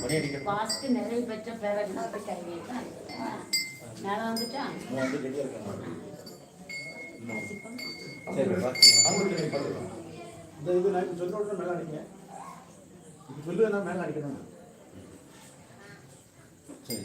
ஒரு பாஸ்ட் நிறைய பெற்ற பிறகு மேலே வந்துட்டா இந்த இது நான் சொல்ல உடனே மேலே அடிங்க இது சொல்லுவேன்னா மேலே அடிக்கணும் சரி.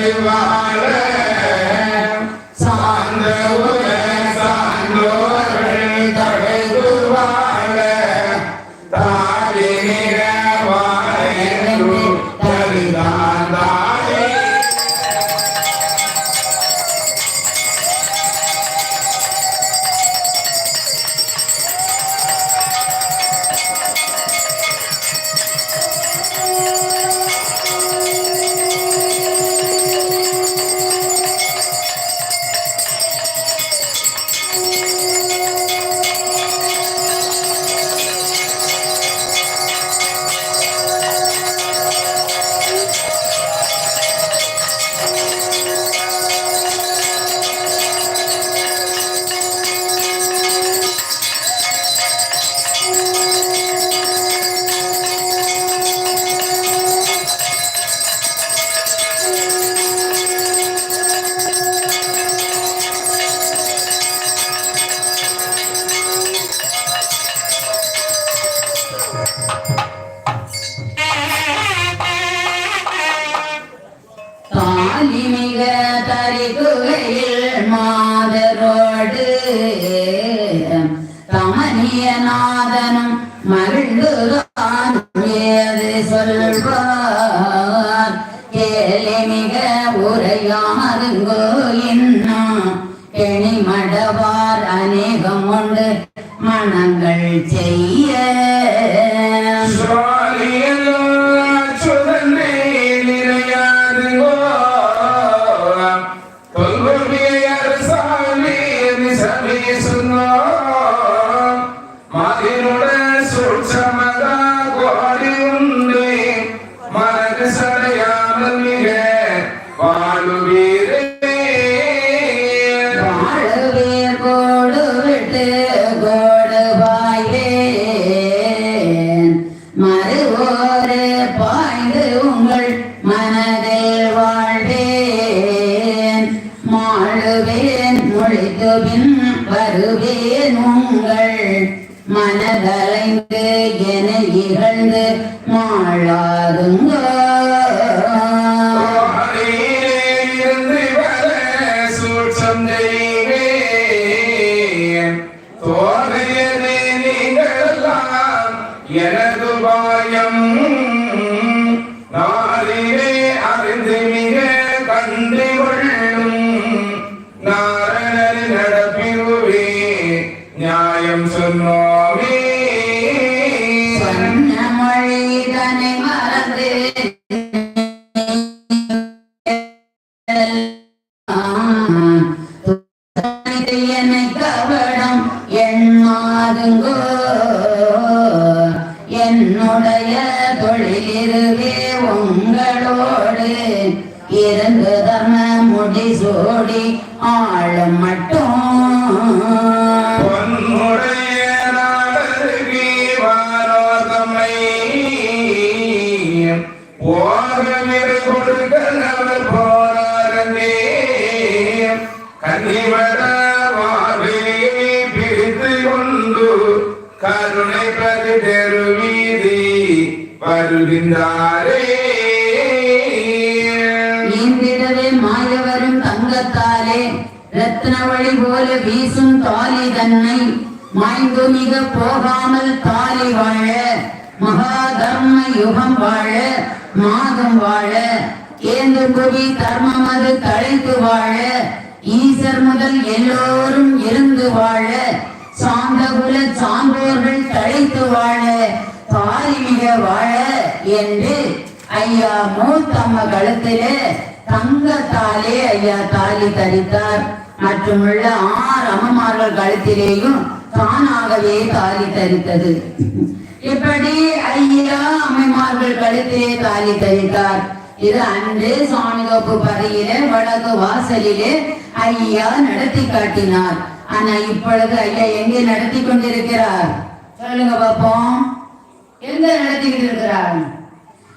Deva ஏது சொல்வார் கேலிமிக உரையாருங்கோ இன்னும் கெணி மடவார் அநேகம் உண்டு மனங்கள் செய்ய. வருவேன் உங்கள் மனதலைந்து என இகழ்ந்து மாளாதுங்க கருணை பிரதி தெருவீதி வருகின்றாரே. நீந்திடவே மாயவரும் தங்கத்தாலே ரத்ன வழி போல வீசும் தாலி தன்னை மாய்ந்து மிக போகாமல் தாலி வாழ மகாதர்ம யுகம் வாழ மாதம் வாழ ஏந்து குவி தர்மம் அது தழைத்து வாழ ஈசர் முதல் எல்லோரும் இருந்து வாழ சாந்தகுல சான்றோர்கள் தழைத்து வாழ பாரிமிக வாழ என்று ஐயா மூத்தம்ம கழுத்திலே தங்கத்தாலே ஐயா தாலி தரித்தார். மற்றுமுள்ள ஆறு அம்மமார்கள் கழுத்திலேயும் தானாகவே தாலி தரித்தது. இப்படி ஐயா அம்மைமார்கள் கழுத்திலே தாலி தரித்தார். இது அன்று சாமிதோப்பு பறையிலே வடக்கு வாசலிலே ஐயா நடத்தி காட்டினார். ஆனா இப்பொழுது ஐயா எங்கே நடத்தி கொண்டிருக்கிறார்? சொல்லுங்க பாப்போம் எங்க நடத்திக்கிட்டு இருக்கிறார்?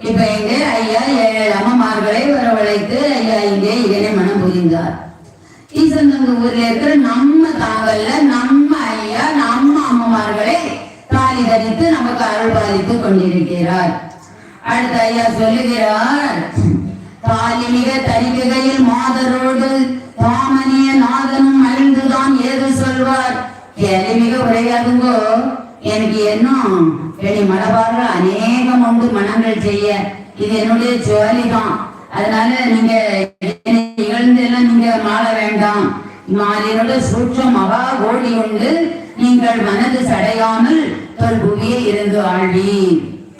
இப்ப இங்கே ஐயா ஏழு அம்மமார்களை வரவழைத்து ஐயா இங்கே இதனை மனம் புரிந்தார். ஈசந்தங்க ஊர்ல இருக்கிற நம்ம தாங்கல்ல நம்ம ஐயா நம்ம அம்மமார்களை தாலி தரித்து நமக்கு அருள் பாதித்து கொண்டிருக்கிறார். அடுத்த ஐயா சொல்லுகிறார் தாலி மிக தரிக்கையில் மாதரோடு தாமனிய நாதனும் மகிழ்ந்துதான் ஏது சொல்வார்? கேள்வி மிக உரையாதுங்கோ எனக்கு இன்னும் வெளி மலபார்கள் அநேகம் உண்டு மனங்கள் செய்ய. இது என்னுடைய ஜோலி தான் அதனால நீங்க என்னை இகழ்ந்து எல்லாம் நீங்க மாற வேண்டாம். மாலினோட சூற்றம் அவா கோடி உண்டு. நீங்கள் மனது சடையாமல் தொல்புவியே இருந்து ஆழ்வி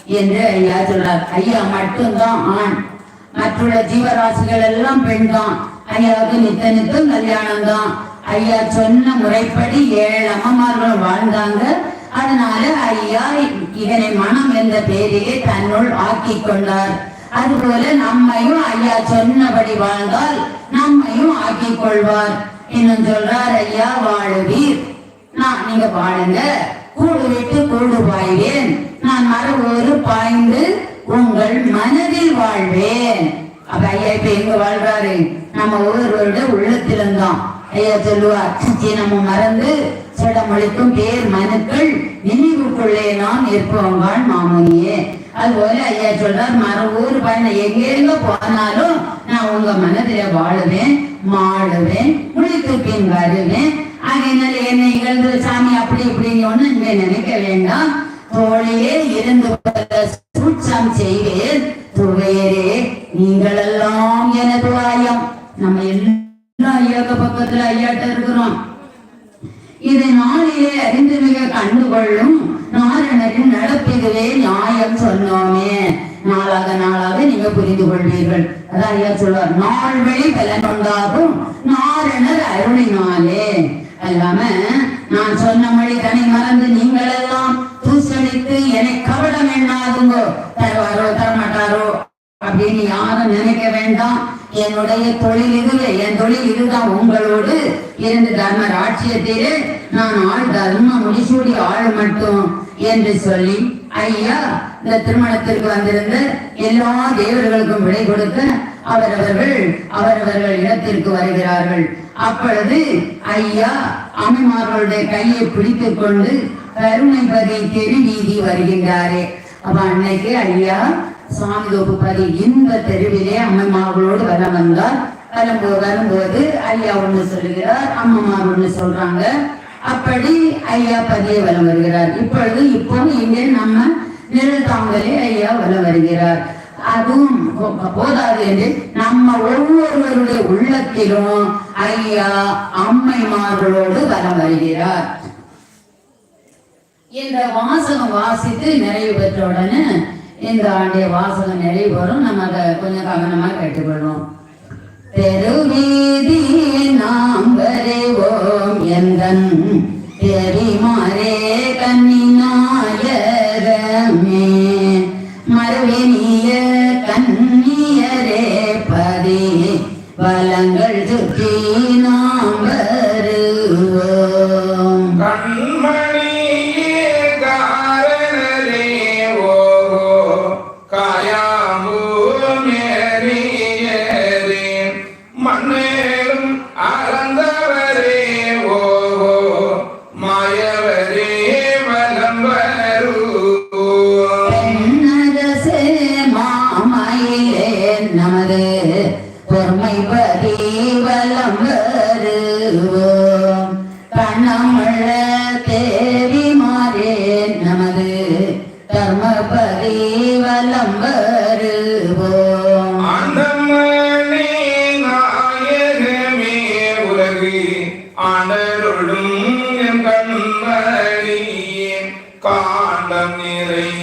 என்று ஐயா சொல்றார். ஐயா மட்டும்தான் ஆண். மற்றுள்ள ஜீவராசிகள் எல்லாம் பெண் தான் ஐயாவுக்கு நித்த நித்தம் கல்யாணம் தான் ஐயா சொன்ன முறைப்படி ஏழு அம்மமார்கள் வாழ்ந்தாங்க. அதனால ஐயா இதனை மனம் என்ற பெயரிலே தன்னுள் ஆக்கி கொண்டார். அதுபோல நம்மையும் ஐயா சொன்னபடி வாழ்ந்தால் நம்மையும் ஆக்கி கொள்வார். இன்னும் சொல்றார் ஐயா வாழுவீர். நான் நீங்க வாழுங்க. கூடு விட்டு கூடு பாய்வேன் நான் மரபோடு பாய்ந்து உங்கள் மனதில் வாழ்வேன். அப்ப ஐயா இப்ப எங்க வாழ்றாரு? நம்ம ஒவ்வொருவருட உள்ளத்திலிருந்தோம் ஐயா சொல்லுவார் நம்ம மறந்து சடமளிக்கும் பேர் மனுக்கள் நினைவுக்குள்ளே நான் இருப்பவங்கள் மாமுனியே. அதுபோல ஐயா சொல்றார் மரபூர் பயணம் எங்க எங்க போனாலும் நான் உங்க மனதில வாழுவேன் மாடுவேன் குளித்து பின் வருவேன். அதனால என்னை இகழ்ந்து சாமி அப்படி இப்படின்னு ஒண்ணு இங்கே நினைக்க வேண்டாம். தோழியே இருந்து சூட்சம் செய்வேன். துவையரே நீங்களெல்லாம் எனது ஆயம். நம்ம எல்லாம் ஐயாக்க பக்கத்துல ஐயாட்ட இருக்கிறோம். இதை நாளிலே அறிந்து மிக கண்டுகொள்ளும் நாரணரின் நடப்பிதுவே நியாயம் சொன்னோமே. நாளாக நாளாக நீங்க புரிந்து கொள்வீர்கள். அதான் ஐயா சொல்வார் நாள் வழி பலன் உண்டாகும். நாரணர் அருளினாலே. அல்லாம நான் சொன்ன மொழி தனி மறந்து நீங்கள் எல்லாம் தூசணித்து என்னை கவடம் எண்ணாதுங்கோ. தருவாரோ தரமாட்டாரோ அப்படின்னு யாரும் நினைக்க வேண்டாம். என்னுடைய தொழில் இதுவே என் தொழில் இதுதான். உங்களோடு இருந்து தர்ம ராட்சியத்திலே நான் ஆள் தர்ம முடிசூடி ஆள் மட்டும் என்று சொல்லி ஐயா இந்த திருமணத்திற்கு வந்திருந்த எல்லா தேவர்களுக்கும் விடை கொடுக்க அவரவர்கள் அவரவர்கள் இடத்திற்கு வருகிறார்கள். அப்பொழுது ஐயா அம்மைமார்களுடைய கையை பிடித்துக் கொண்டு கருணைபதி தெரு வீதி வருகின்றாரே. அப்ப அன்னைக்கு ஐயா சுவாமி தொகுப்பதி இந்த தெருவிலே அம்மைமார்களோடு வர வந்தார். வரும்போது வரும்போது ஐயா ஒண்ணு சொல்லுகிறார் அம்மம்மார் ஒண்ணு சொல்றாங்க. அப்படி ஐயா பதிய வலம் வருகிறார். இப்பொழுது இப்போ இங்கே நம்ம நிழல் தாங்களே ஐயா வலம் வருகிறார். அதுவும் போதாது என்று நம்ம ஒவ்வொருவருடைய உள்ளத்திலும் ஐயா அம்மைமார்களோடு வர வருகிறார் இந்த வாசகம் வாசித்து நிறைவு பெற்ற உடனே இந்த ஆண்டிய வாசகம் நிறைவு வரும் நம்ம அதை கொஞ்சம் கவனமா கேட்டுக்கொள்வோம். தெருவீதி நாம் வரைவோம் எந்தன் தெரிமாறே கண்ணினா தங்கள் சுற்றி நாம் வருவோம். கண்மணியே காரணரே ஓஹோ காயாம்பூ மண்ணேறும் அறந்தவரே ஓ மாயவரே நிறை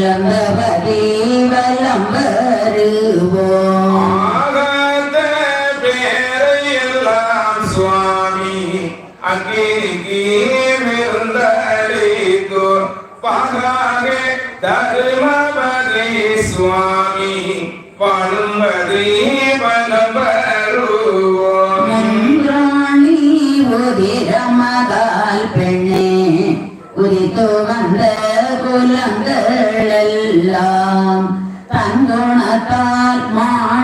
രംഭവതി വലം വരുവോ தங்குணத்தால் மா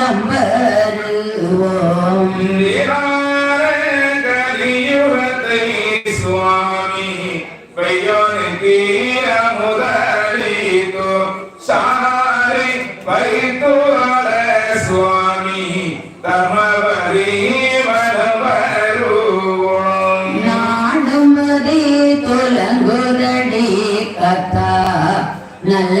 நலம் வருவோம் கலியுகத்தை சுவாமி பையோனுக்கு முதலிதோ சாரை பரித்துவாள சுவாமி தமவரி மனம் வருவோம் நானும் அதே தொலங்குதடி கத்தா நல்ல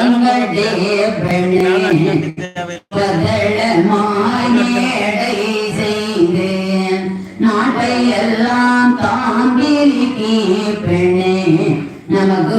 எங்கடே பிரணமாயடை செய்து நாட்டை எல்லாம் தாங்கிருக்கே பெண்ணே. நமக்கு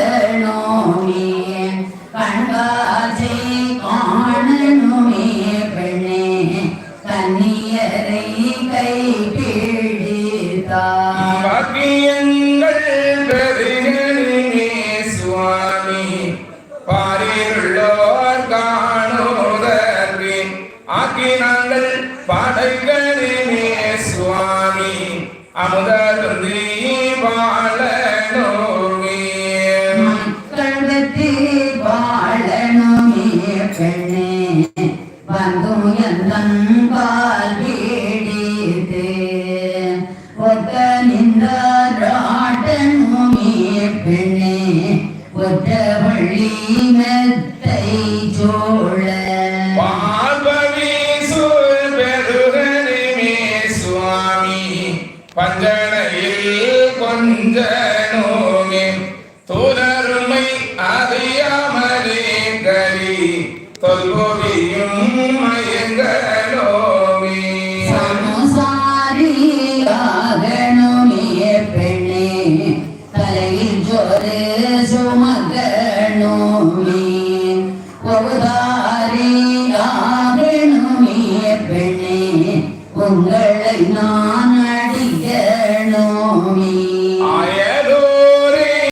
ਤੋਲੇ